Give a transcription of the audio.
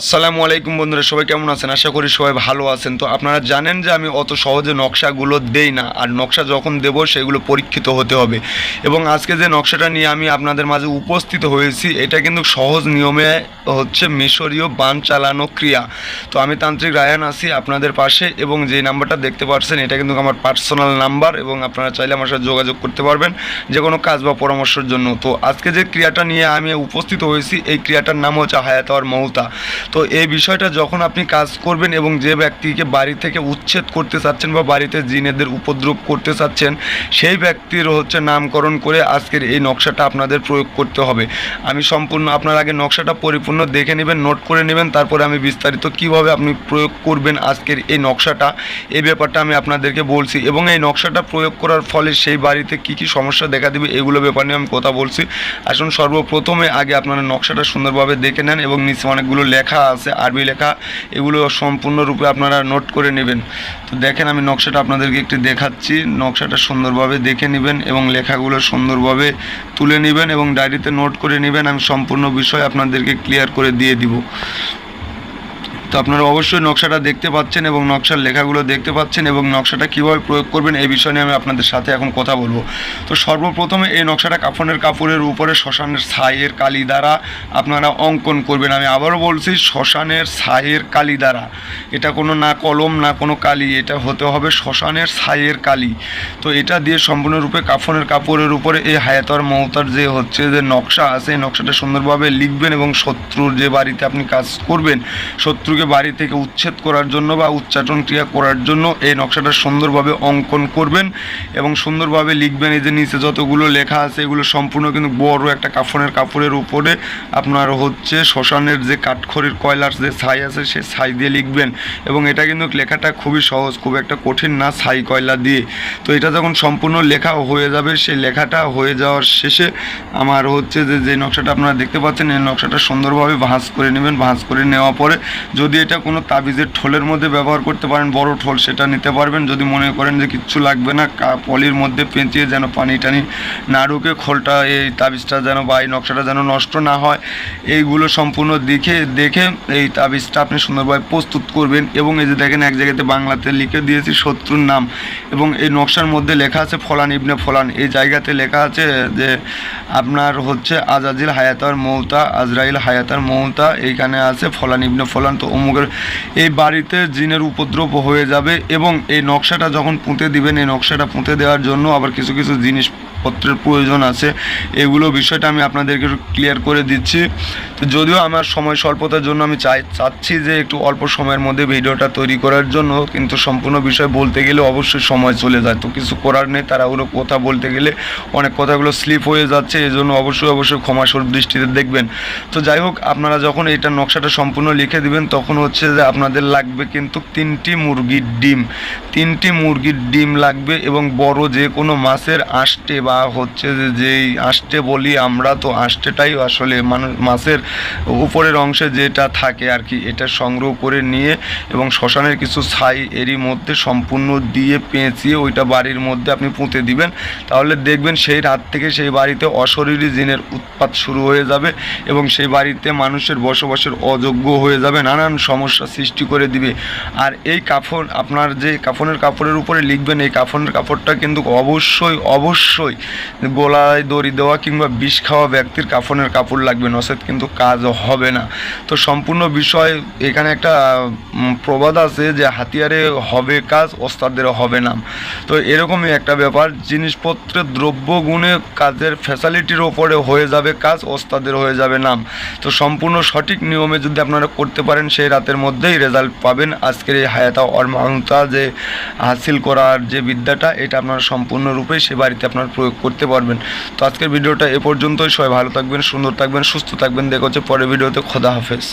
আসসালামু আলাইকুম বন্ধুরা, সবাই কেমন আছেন? আশা করি সবাই ভালো আছেন। তো আপনারা জানেন যে আমি অত সহজে নকশাগুলো দেই না, আর নকশা যখন দেব সেগুলো পরীক্ষিত হতে হবে। এবং আজকে যে নকশাটা নিয়ে আমি আপনাদের মাঝে উপস্থিত হয়েছি, এটা কিন্তু সহজ নিয়মে হচ্ছে মিশরীয় বান চালানো ক্রিয়া। তো আমি তান্ত্রিক রায়ান আছি আপনাদের পাশে, এবং যে নাম্বারটা দেখতে পাচ্ছেন, এটা কিন্তু আমার পার্সোনাল নাম্বার, এবং আপনারা চাইলে আমার সাথে যোগাযোগ করতে পারবেন, যে কোনো কাজ বা পরামর্শের জন্য। তো আজকে যে ক্রিয়াটা নিয়ে আমি উপস্থিত হয়েছি, এই ক্রিয়াটার নাম হচ্ছে হায়াতর মৌতা তো এই বিষয়টা যখন আপনি কাজ করবেন এবং যে ব্যক্তিকে বাড়ি থেকে উচ্ছেদ করতে চাচ্ছেন বা বাড়িতে জিনেদের উপদ্রব করতে চাচ্ছেন, সেই ব্যক্তির হচ্ছে নামকরণ করে আজকের এই নকশাটা আপনাদের প্রয়োগ করতে হবে। আমি সম্পূর্ণ আপনার আগে নকশাটা পরিপূর্ণ দেখে নেবেন, নোট করে নেবেন, তারপরে আমি বিস্তারিত কীভাবে আপনি প্রয়োগ করবেন আজকের এই নকশাটা, এই ব্যাপারটা আমি আপনাদেরকে বলছি। এবং এই নকশাটা প্রয়োগ করার ফলে সেই বাড়িতে কি কি সমস্যা দেখা দেবে, এগুলো ব্যাপার নিয়ে আমি কথা বলছি। আসুন সর্বপ্রথমে আগে আপনারা নকশাটা সুন্দরভাবে দেখে নেন এবং নিচে অনেকগুলো লেখা আছে, আরবি লেখা, এগুলো সম্পূর্ণরূপে আপনারা নোট করে নেবেন। তো দেখেন আমি নকশাটা আপনাদেরকে একটু দেখাচ্ছি। নকশাটা সুন্দরভাবে দেখে নেবেন এবং লেখাগুলো সুন্দরভাবে তুলে নেবেন এবং ডায়েরিতে নোট করে নেবেন। আমি সম্পূর্ণ বিষয় আপনাদেরকে ক্লিয়ার করে দিয়ে দিব। তো আপনারা অবশ্যই নকশাটা দেখতে পাচ্ছেন এবং নকশার লেখাগুলো দেখতে পাচ্ছেন এবং নকশাটা কীভাবে প্রয়োগ করবেন এই বিষয় নিয়ে আমি আপনাদের সাথে এখন কথা বলব। তো সর্বপ্রথমে এই নকশাটা কাফনের কাপড়ের উপরে শ্মশানের ছাইয়ের কালি দ্বারা আপনারা অঙ্কন করবেন। আমি আবারও বলছি, শ্মশানের ছাইয়ের কালি দ্বারা। এটা কোনো না কলম, না কোনো কালি, এটা হতে হবে শ্মশানের ছাইয়ের কালি। তো এটা দিয়ে সম্পূর্ণরূপে কাফনের কাপড়ের উপরে এই হায়াতর মমতার যে হচ্ছে যে নকশা আছে নকশাটা সুন্দরভাবে লিখবেন এবং শত্রুর যে বাড়িতে আপনি কাজ করবেন, শত্রুকে বাড়ি থেকে উচ্ছেদ করার জন্য বা উচ্চাটন ক্রিয়া করার জন্য এই নকশাটা সুন্দরভাবে অঙ্কন করবেন এবং সুন্দরভাবে লিখবেন। এই যে নিচে যতগুলো লেখা আছে, এগুলো সম্পূর্ণ কিন্তু বড় একটা কাফনের কাপড়ের উপরে আপনার হচ্ছে শ্মশানের যে কাঠখড়ির কয়লার যে ছাই আছে, সে ছাই দিয়ে লিখবেন এবং এটা কিন্তু লেখাটা খুবই সহজ, খুব একটা কঠিন না ছাই কয়লা দিয়ে। তো এটা যখন সম্পূর্ণ লেখা হয়ে যাবে, সেই লেখাটা হয়ে যাওয়ার শেষে আমার হচ্ছে যে যে নকশাটা আপনারা দেখতে পাচ্ছেন, এই নকশাটা সুন্দরভাবে ভাঁজ করে নেবেন। ভাঁজ করে নেওয়া পরে যদি এটা কোনো তাবিজের ঠোলের মধ্যে ব্যবহার করতে পারেন, বড় ঠোল সেটা নিতে পারবেন। যদি মনে করেন যে কিচ্ছু লাগবে না পলির মধ্যে পেঁচিয়ে যেন পানি টানি না ঢুকে খোলটা এই তাবিজটা যেন বা এই নকশাটা যেন নষ্ট না হয়, এইগুলো সম্পূর্ণ দেখে দেখে এই তাবিজটা আপনি সুন্দরভাবে প্রস্তুত করবেন। এবং এই যে দেখেন, এক জায়গাতে বাংলাতে লিখে দিয়েছি শত্রুর নাম। এবং এই নকশার মধ্যে লেখা আছে ফলান ইবনে ফলান। এই জায়গাতে লেখা আছে যে আপনার হচ্ছে আজাজিল হায়াতার মৌতা, আজরাইল হায়াতার মৌতা, এইখানে আছে ফলান ইবনে ফলান। তো অমুকের এই বাড়িতে জিনের উপদ্রব হয়ে যাবে এবং এই নকশাটা যখন পুঁতে দিবেন, এই নকশাটা পুঁতে দেওয়ার জন্য আবার কিছু কিছু জিনিসপত্রের প্রয়োজন আছে। এগুলো বিষয়টা আমি আপনাদেরকে একটু ক্লিয়ার করে দিচ্ছি। তো যদিও আমার সময় স্বল্পতার জন্য আমি চাই চাচ্ছি যে একটু অল্প সময়ের মধ্যে ভিডিওটা তৈরি করার জন্য, কিন্তু সম্পূর্ণ বিষয় বলতে গেলে অবশ্যই সময় চলে যায়। তো কিছু করার নেই তারা ওগুলো কথা বলতে গেলে অনেক কথাগুলো স্লিপ হয়ে যাচ্ছে এই জন্য অবশ্যই অবশ্যই ক্ষমাসুর দৃষ্টিতে দেখবেন। তো যাই হোক, আপনারা যখন এইটা নকশাটা সম্পূর্ণ লিখে দিবেন, তখন হচ্ছে যে আপনাদের লাগবে কিন্তু তিনটি মুরগির ডিম। তিনটি মুরগির ডিম লাগবে এবং বড় যে কোনো মাছের আষ্টে বা হচ্ছে যে যেই আষ্টে বলি আমরা, তো আষ্টেটাই আসলে মানুষ মাছের উপরের অংশে যেটা থাকে আর কি, এটা সংগ্রহ করে নিয়ে এবং শ্মশানের কিছু ছাই এরই মধ্যে সম্পূর্ণ দিয়ে পেঁচিয়ে ওইটা বাড়ির মধ্যে আপনি পুঁতে দিবেন। তাহলে দেখবেন সেই রাত থেকে সেই বাড়িতে অশরীরী জিনের উৎপাত শুরু হয়ে যাবে এবং সেই বাড়িতে মানুষের বসবাসের অযোগ্য হয়ে যাবে, নানান সমস্যা সৃষ্টি করে দিবে। আর এই কাফন, আপনার যে কাফনের কাপড়ের উপরে লিখবেন, এই কাফনের কাপড়টা কিন্তু অবশ্যই অবশ্যই গোলায় দড়ি দেওয়া কিংবা বিষ খাওয়া ব্যক্তির কাফনের কাপড় লাগবে নসেদ কিন্তু কাজ হবে না। তো সম্পূর্ণ বিষয় এখানে একটা প্রবাদ আছে যে হাতিয়ারে হবে কাজ ওস্তাদের হবে না তো এরকমই একটা ব্যাপার জিনিসপত্রের দ্রব্য গুণে কাজের ফ্যাসালিটির ওপরে হয়ে যাবে কাজ, ওস্তাদের হয়ে যাবে নাম। তো সম্পূর্ণ সঠিক নিয়মে যদি আপনারা করতে পারেন সেই রাতের মধ্যেই রেজাল্ট পাবেন আজকের এই হায়াতা অর যে হাসিল করার যে বিদ্যাটা, এটা আপনারা সম্পূর্ণরূপে সে বাড়িতে আপনারা প্রয়োগ করতে পারবেন। তো আজকের ভিডিওটা এ পর্যন্তই। সবাই ভালো থাকবেন, সুন্দর থাকবেন, সুস্থ থাকবেন। দেখা হচ্ছে পরের ভিডিওতে। খোদা হাফেজ।